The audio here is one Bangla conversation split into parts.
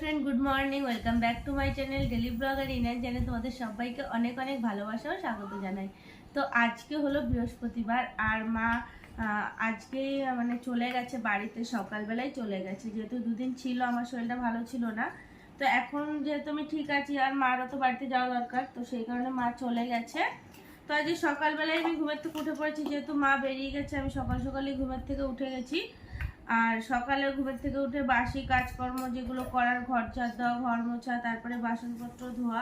Friend good morning welcome back to my channel daily vlogger inner channel তোমাদের সবাইকে অনেক অনেক ভালোবাসা ও স্বাগত জানাই। তো আজকে হলো বৃহস্পতিবার আর মা আজকে মানে চলে গেছে বাড়িতে, সকালবেলায় চলে গেছে। যেহেতু দুদিন ছিল, আমার শরীরটা ভালো ছিল না। তো এখন যেহেতু আমি ঠিক আছি, আর মারও তো বাড়িতে যাওয়া দরকার, তো সেই কারণে মা চলে গেছে। তো আজকে সকালবেলায় আমি ঘুমের থেকে উঠে পড়েছি। যেহেতু মা বেরিয়ে গেছে, আমি সকাল সকালই ঘুমের থেকে উঠে গেছি। আর সকালে ঘুমের থেকে উঠে বাসি কাজকর্ম যেগুলো করার, ঘর ঝাড় দেওয়া, ঘর মোছা, তারপরে বাসনপত্র ধোয়া,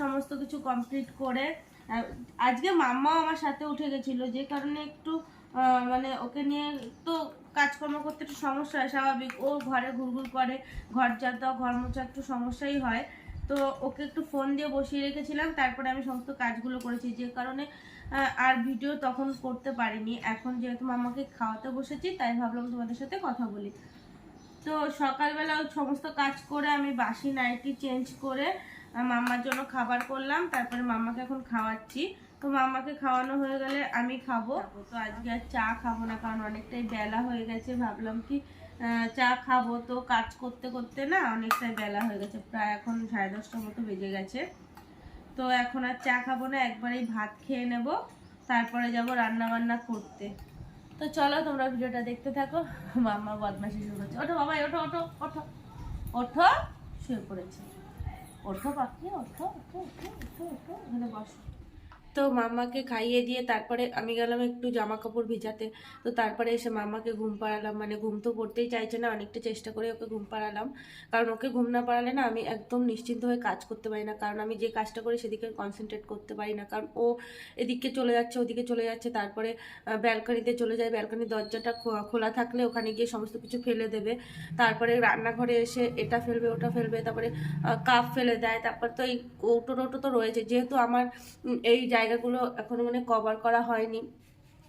সমস্ত কিছু কমপ্লিট করে আজকে মাম্মাও আমার সাথে উঠে গেছিল, যে কারণে একটু মানে ওকে নিয়ে তো কাজকর্ম করতে একটু সমস্যা হয়, স্বাভাবিক। ও ঘরে ঘুরঘুর করে, ঘর ঝাড় দেওয়া, ঘর মোছা একটু সমস্যাই হয়। তো ওকে একটু ফোন দিয়ে বসিয়ে রেখেছিলাম, তারপরে আমি সমস্ত কাজগুলো করেছি, যে কারণে আর ভিডিও তখন করতে পারিনি। এখন যেহেতু মামাকে খাওয়াতে বসেছি, তাই ভাবলাম তোমাদের সাথে কথা বলি। তো সকালবেলা সমস্ত কাজ করে আমি বাসি নাইটি চেঞ্জ করে মাম্মার জন্য খাবার করলাম, তারপরে মাম্মাকে এখন খাওয়াচ্ছি। তো মাম্মাকে খাওয়ানো হয়ে গেলে আমি খাব। তো আজকে আর চা খাব না, কারণ অনেকটাই বেলা হয়ে গেছে, ভাবলাম কি চা খাব তো কাজ করতে করতে না অনেকটাই বেলা হয়ে গেছে প্রায় এখন সাড়ে দশটার মতো বেজে গেছে তো এখন আর চা খাব না একবারেই ভাত খেয়ে নেব তারপরে যাব রান্না বান্না করতে তো চলো তোমরা ভিডিওটা দেখতে থাকো মাম্মা বদমাশি শুরু করছে ওঠো বাবা ওঠো ওঠো ওঠো ওঠো শুয়ে পড়েছে ওঠো পাখি ওঠো ওঠো ওঠো ওঠো ওঠো এখানে বসো তো মাম্মাকে খাইয়ে দিয়ে তারপরে আমি গেলাম একটু জামা কাপড় ভিজাতে। তো তারপরে এসে মাম্মাকে ঘুম পাড়ালাম। মানে ঘুম তো পড়তেই চাইছে না, অনেকটা চেষ্টা করে ওকে ঘুম পাড়ালাম। কারণ ওকে ঘুম না পাড়ালে না আমি একদম নিশ্চিন্ত হয়ে কাজ করতে পারি না। কারণ আমি যে কাজটা করি সেদিকে কনসেন্ট্রেট করতে পারি না। কারণ ও এদিকে চলে যাচ্ছে, ওদিকে চলে যাচ্ছে। তারপরে ব্যালকনিতে চলে যায়। ব্যালকনির দরজাটা খোলা থাকলে ওখানে গিয়ে সমস্ত কিছু ফেলে দেবে। তারপরে রান্নাঘরে এসে এটা ফেলবে, ওটা ফেলবে। তারপরে কাপ ফেলে দেয়। তারপর তো এই কৌটো টৌটো তো রয়েছে। যেহেতু আমার এই জায়গাগুলো এখনও মানে কভার করা হয়নি।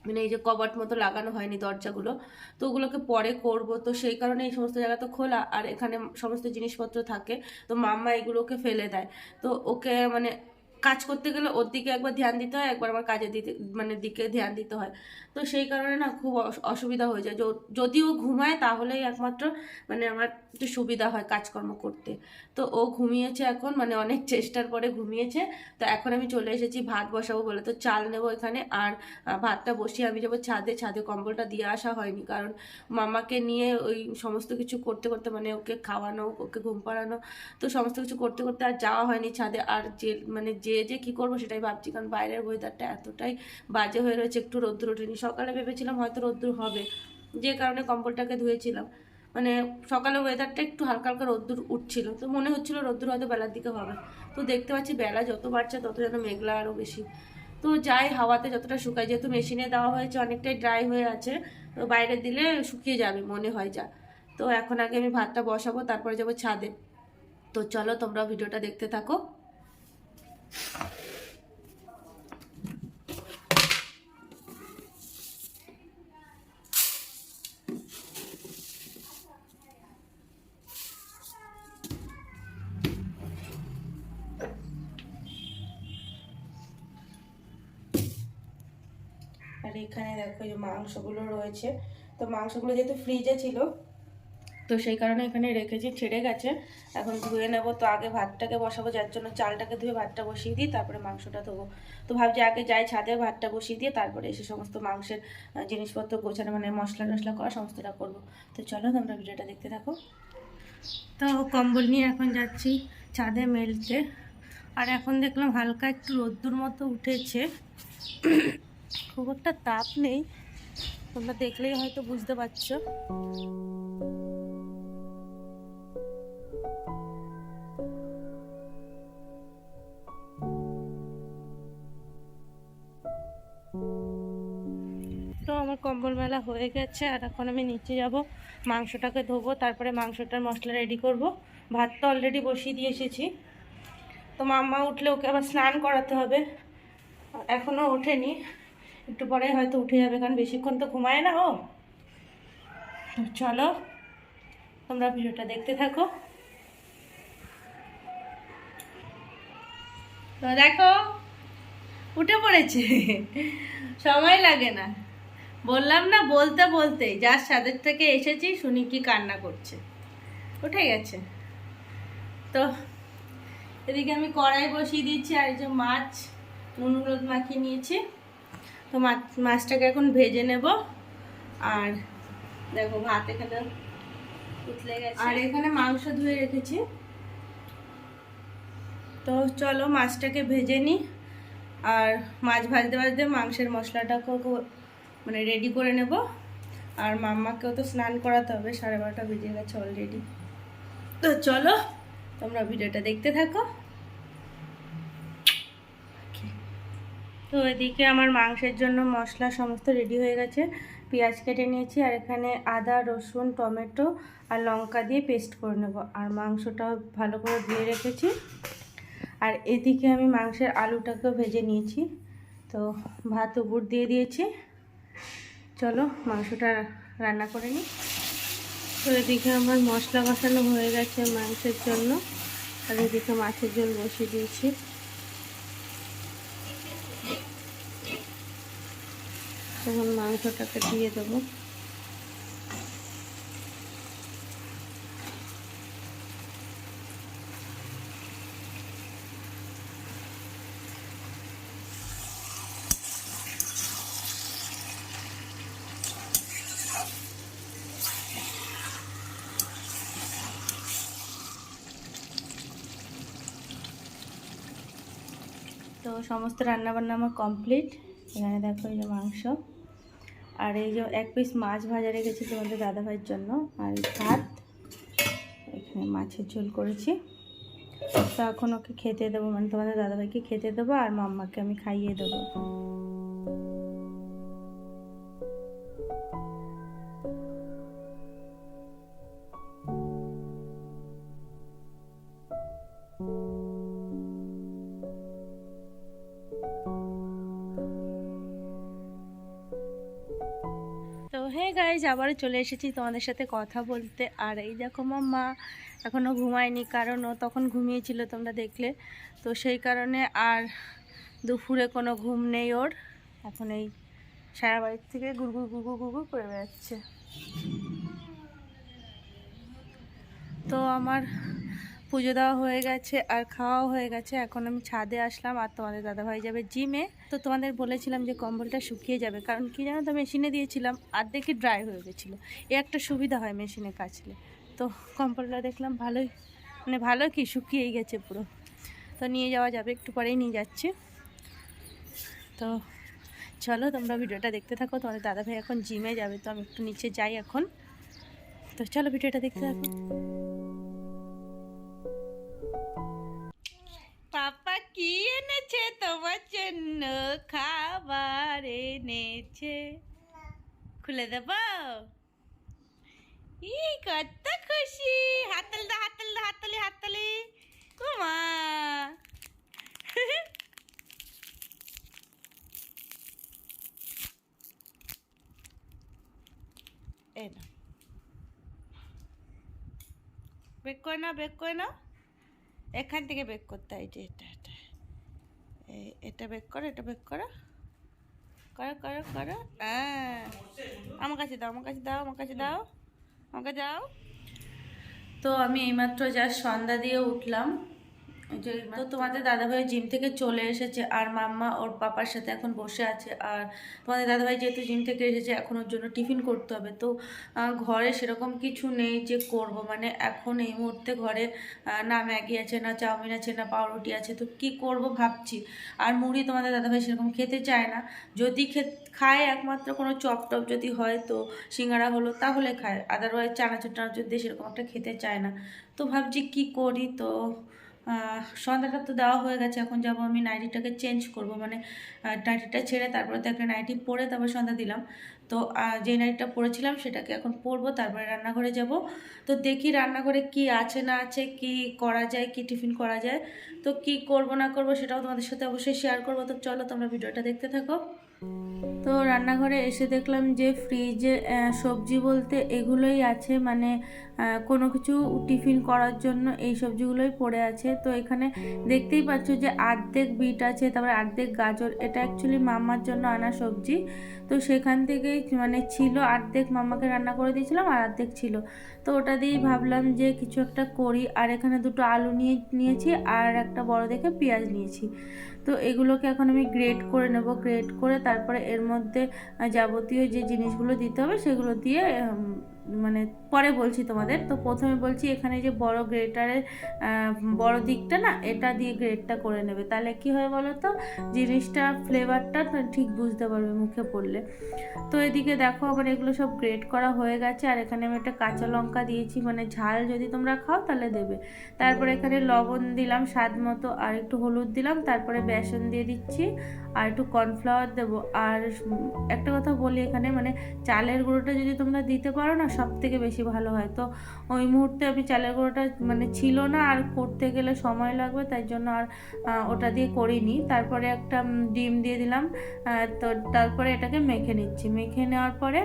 মানে এই যে কবাট মতো লাগানো হয়নি দরজাগুলো। তো ওগুলোকে পরে করব। তো সেই কারণে এই সমস্ত জায়গা তো খোলা। আর এখানে সমস্ত জিনিসপত্র থাকে। তো মাম্মা এগুলোকে ফেলে দেয়। তো ওকে মানে কাজ করতে গেলে ওর দিকে একবার ধ্যান দিতে হয়, একবার আমার কাজের দিকে মানে দিকে ধ্যান দিতে হয়। তো সেই কারণে না খুব অস- অসুবিধা হয়ে যায়। য- যদি ও ঘুমায় তাহলেই একমাত্র মানে আমার একটু সুবিধা হয় কাজকর্ম করতে। তো ও ঘুমিয়েছে এখন মানে অনেক চেষ্টার পরে ঘুমিয়েছে। তো এখন আমি চলে এসেছি, ভাত বসাবো বলে। তো চাল নেব এখানে আর ভাতটা বসিয়ে আমি যাব ছাদে। ছাদে কম্বলটা দিয়ে আসা হয়নি কারণ মামাকে নিয়ে ওই সমস্ত কিছু করতে করতে মানে ওকে খাওয়ানো, ওকে ঘুম পাড়ানো, তো সমস্ত কিছু করতে করতে আর যাওয়া হয়নি ছাদে। আর যে মানে যে যে কী করব সেটাই ভাবছি কারণ বাইরের ওয়েদারটা এতটাই বাজে হয়ে রয়েছে, একটু রোদ্দুর ওঠেনি সকালে ভেবেছিলাম হয়তো রোদ্দুর হবে, যে কারণে কম্বলটাকে ধুয়েছিলাম। মানে সকালে ওয়েদারটা একটু হালকা হালকা রোদ্দুর উঠছিল, তো মনে হচ্ছিল রোদ্দুর হয়তো বেলার দিকে হবে। তো দেখতে পাচ্ছি বেলা যত বাড়ছে তত যেন মেঘলা আরও বেশি। তো যাই, হাওয়াতে যতটা শুকায়, যেহেতু মেশিনে দেওয়া হয়েছে, অনেকটাই ড্রাই হয়ে আছে, তো বাইরে দিলে শুকিয়ে যাবে মনে হয় যা। তো এখন আগে আমি ভাতটা বসাবো, তারপরে যাব ছাদে। তো চলো তোমরা ভিডিওটা দেখতে থাকো। আর এখানে দেখো যে মাংসগুলো রয়েছে। তো মাংসগুলো যেহেতু ফ্রিজে ছিল, তো সেই কারণে এখানে রেখেছি, ছেড়ে গেছে। এখন ধুয়ে নেব। তো আগে ভাতটাকে বসাবো, যার জন্য চালটাকে ধুয়ে ভাতটা বসিয়ে দিই, তারপরে মাংসটা ধোবো। তো ভাবছি আগে যাই ছাদে ভাতটা বসিয়ে দিয়ে তারপরে এসে সমস্ত মাংসের জিনিসপত্র গোছানো মানে মশলা টশলা করা সমস্তটা করব। তো চলো তোমরা ভিডিওটা দেখতে থাকো। তো কম্বল নিয়ে এখন যাচ্ছি ছাদে মেলতে। আর এখন দেখলাম হালকা একটু রোদ্দুর মতো উঠেছে। খুব একটা তাপ নেই। তোমরা দেখলেই হয়তো বুঝতে পারছ। তো আমার কম্বল মেলা হয়ে গেছে, আর এখন আমি নিচে যাব। মাংসটাকে ধোবো, তারপরে মাংসটার মশলা রেডি করব। ভাত তো অলরেডি বসিয়ে দিয়ে এসেছি। তো মাম্মা উঠলে ওকে আবার স্নান করাতে হবে। এখনও ওঠেনি। একটু পরে হয়তো উঠে যাবে, কারণ বেশিক্ষণ তো ঘুমায় না ও। চলো, তোমরা ভিডিওটা দেখতে থাকো। তো দেখো, উঠে পড়েছে। সময় লাগে না। বললাম না, বলতে বলতেই, যার সাদের থেকে এসেছি, শুনি কি কান্না করছে। উঠে গেছে। তো এদিকে আমি কড়াই বসিয়ে দিচ্ছি আর যে মাছ, নুন মাখিয়ে নিয়েছি। তো মাছ মাছটাকে এখন ভেজে নেব। আর দেখো ভাত এখানে উতলে গেছে। আর এখানে মাংস ধুয়ে রেখেছি। তো চলো মাছটাকে ভেজে নিই আর মাছ ভাজতে ভাজতে মাংসের মশলাটাকেও মানে রেডি করে নেব। আর মাম্মাকেও তো স্নান করাতে হবে সাড়ে বারোটা বেজে গেছে অলরেডি তো চলো তোমরা ভিডিওটা দেখতে থাকো। তো এদিকে আমার মাংসের জন্য মশলা সমস্ত রেডি হয়ে গেছে। পেঁয়াজ কেটে নিয়েছি আর এখানে আদা, রসুন, টমেটো আর লঙ্কা দিয়ে পেস্ট করে নেব। আর মাংসটাও ভালো করে ধুয়ে রেখেছি। আর এদিকে আমি মাংসের আলুটাকেও ভেজে নিয়েছি। তো ভাত উপর দিয়ে দিয়েছি। চলো মাংসটা রান্না করে নিই। তো এদিকে আমার মশলা কষানো হয়ে গেছে মাংসের জন্য। আর এদিকে মাছের ঝোল বসিয়ে দিয়েছি। তখন মাংসটাকে দিয়ে দেবো। তো সমস্ত রান্নাবান্না আমার কমপ্লিট। এখানে দেখো এই যে মাংস। আর এই যে এক পিস মাছ ভাজা রেখেছি তোমাদের দাদাভাইয়ের জন্য। আর ভাত। এখানে মাছের ঝোল করেছি। তো এখন ওকে খেতে দেবো মানে তোমাদের দাদাভাইকে খেতে দেবো আর মাম্মাকে আমি খাইয়ে দেবো। গাইজ আবারও চলে এসেছি তোমাদের সাথে কথা বলতে। আর এই দেখো মা এখনও ঘুমায়নি কারণ ও তখন ঘুমিয়েছিল তোমরা দেখলে। তো সেই কারণে আর দুপুরে কোনো ঘুম নেই ওর। এখন এই সারা বাড়ির থেকে গুড়গুড় গুড়গুড় গুড়গুড় করে বেড়াচ্ছে। তো আমার পুজো দেওয়া হয়ে গেছে আর খাওয়াও হয়ে গেছে। এখন আমি ছাদে আসলাম আর তোমাদের দাদাভাই যাবে জিমে। তো তোমাদের বলেছিলাম যে কম্বলটা শুকিয়ে যাবে, কারণ কি জানো তো মেশিনে দিয়েছিলাম আর দেখি ড্রাই হয়ে গেছিল। এ একটা সুবিধা হয় মেশিনে কাচলে। তো কম্বলটা দেখলাম ভালোই মানে ভালো কি, শুকিয়েই গেছে পুরো। তো নিয়ে যাওয়া যাবে, একটু পরেই নিয়ে যাচ্ছি। তো চলো তোমরা ভিডিওটা দেখতে থাকো, তোমাদের দাদাভাই এখন জিমে যাবে, তো আমি একটু নিচে যাই এখন। তো চলো ভিডিওটা দেখতে থাকো। পাপা কি এনেছে? তোমার জন্য খাবার এনেছে। খুলে দেব? ই, কত খুশি! হাতল দা হাতল দা হাতলি হাতলি কুমা এই না বেক না না এখান থেকে বেক করতে হয় যে এটা এটা। এটা বেক করো, এটা বেক করো। করো করো করো। হ্যাঁ। আমার কাছে দাও, আমার কাছে দাও, আমার কাছে দাও আমাকে দাও। তো আমি এইমাত্র যা সন্ধ্যা দিয়ে উঠলাম। তো তোমাদের দাদাভাই জিম থেকে চলে এসেছে আর মাম্মা ওর পাপার সাথে এখন বসে আছে আর তোমাদের দাদাভাই যেহেতু জিম থেকে এসেছে এখন ওর জন্য টিফিন করতে হবে তো ঘরে সেরকম কিছু নেই যে করব মানে এখন এই মুহূর্তে ঘরে না ম্যাগি আছে না চাউমিন আছে না পাউরুটি আছে তো কি করব ভাবছি। আর মুড়ি তোমাদের দাদাভাই সেরকম খেতে চায় না। যদি খে খায় একমাত্র কোনো চপ টপ যদি হয় তো সিঙ্গারা হলো তাহলে খায়। আদারওয়াইজ চানাচুর টানাচুর দিয়ে সেরকম একটা খেতে চায় না। তো ভাবছি কি করি তো সন্ধ্যাটা তো দেওয়া হয়ে গেছে, এখন যাব আমি নাইটিটাকে চেঞ্জ করব। মানে নাইটিটা ছেড়ে তারপরে তো একটা নাইটি পরে তারপর সন্ধ্যা দিলাম। তো যে নাইটিটা পরেছিলাম সেটাকে এখন পরবো, তারপরে রান্নাঘরে যাব। তো দেখি রান্নাঘরে কি আছে না আছে, কি করা যায়, কি টিফিন করা যায়। তো কি করব না করব সেটাও তোমাদের সাথে অবশ্যই শেয়ার করব। তো চলো তোমরা ভিডিওটা দেখতে থাকো। তো রান্নাঘরে এসে দেখলাম যে ফ্রিজে সবজি বলতে এগুলোই আছে। মানে কোনো কিছু টিফিন করার জন্য এই সবজিগুলোই পড়ে আছে। তো এখানে দেখতেই পাচ্ছ যে অর্ধেক বিট আছে, তারপরে অর্ধেক গাজর। এটা অ্যাকচুয়ালি মামার জন্য আনা সবজি। তো সেখান থেকেই মানে ছিল অর্ধেক মামাকে রান্না করে দিয়েছিলাম আর অর্ধেক ছিল। তো ওটা দিয়েই ভাবলাম যে কিছু একটা করি। আর এখানে দুটো আলু নিয়ে, নিয়েছি আর একটা বড় দেখে পেঁয়াজ নিয়েছি। তো এগুলোকে এখন আমি গ্রেট করে নেব। গ্রেট করে তারপরে এর মধ্যে যাবতীয় যে জিনিসগুলো দিতে হবে সেগুলো দিয়ে মানে পরে বলছি তোমাদের। তো প্রথমে বলছি এখানে যে বড় গ্রেটারের বড় দিকটা না, এটা দিয়ে গ্রেটটা করে নেবে। তাহলে কি হয় বলো তো জিনিসটা ফ্লেভারটা ঠিক বুঝতে পারবে, মুখে পড়লে। তো এদিকে দেখো আবার এগুলো সব গ্রেট করা হয়ে গেছে, আর এখানে আমি একটা কাঁচা লঙ্কা দিয়েছি। মানে ঝাল যদি তোমরা খাও তাহলে দেবে। তারপরে এখানে লবণ দিলাম, স্বাদ মতো, আর একটু হলুদ দিলাম। তারপরে বেসন দিয়ে দিচ্ছি, আর একটু কর্নফ্লাওয়ার দেবো। আর একটা কথা বলি এখানে মানে চালের গুঁড়োটা যদি তোমরা দিতে পারো না সব থেকে বেশি ভালো হয়। তো ওই মুহূর্তে আমি চালের গুঁড়োটা মানে ছিল না, আর করতে গেলে সময় লাগবে, তাই জন্য আর ওটা দিয়ে করিনি। তারপরে একটা ডিম দিয়ে দিলাম তো তারপরে এটাকে মেখে নিচ্ছি। মেখে নেওয়ার পরে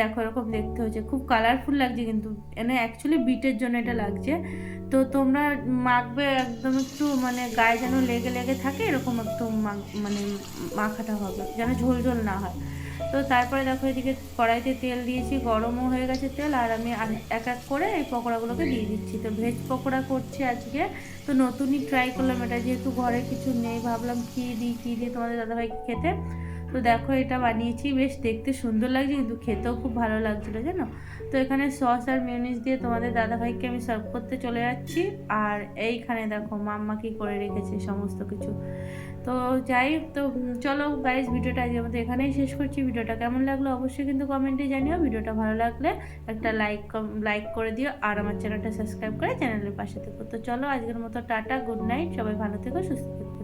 দেখো এরকম দেখতে হচ্ছে খুব কালারফুল লাগছে কিন্তু, এনে অ্যাকচুয়ালি বিটের জন্য এটা লাগছে। তো তোমরা মাখবে একদম একটু মানে গায়ে যেন লেগে লেগে থাকে, এরকম একটু মানে মাখাটা হবে, যেন ঝোল ঝোল না হয়। তো তারপরে দেখো এদিকে কড়াইতে তেল দিয়েছি, গরমও হয়ে গেছে তেল, আর আমি এক এক করে এই পকোড়াগুলোকে দিয়ে দিচ্ছি। তো ভেজ পকোড়া করছি আজকে, তো নতুনই ট্রাই করলাম এটা, যেহেতু ঘরে কিছু নেই, ভাবলাম কী দিই কী দিই তোমাদের দাদাভাইকে খেতে। তো দেখো এটা বানিয়েছি, বেশ দেখতে সুন্দর লাগছে, কিন্তু খেতেও খুব ভালো লাগছিল, জানো? তো এখানে সস আর মিউনিস দিয়ে তোমাদের দাদাভাইকে আমি সার্ভ করতে চলে যাচ্ছি, আর এইখানে দেখো মাম্মা কি করে রেখেছে সমস্ত কিছু। তো যাই তো চলো গাইজ ভিডিওটা আজকে আমাদের এখানেই শেষ করছি। ভিডিওটা কেমন লাগল অবশ্যই কিন্তু কমেন্টে জানিও। ভিডিওটা ভালো লাগলে একটা লাইক লাইক করে দিও আর আমার চ্যানেলটা সাবস্ক্রাইব করে চ্যানেলের পাশে থেকো। তো চলো আজকের মতো টাটা গুড নাইট সবাই ভালো থেকো, সুস্থ থেকো।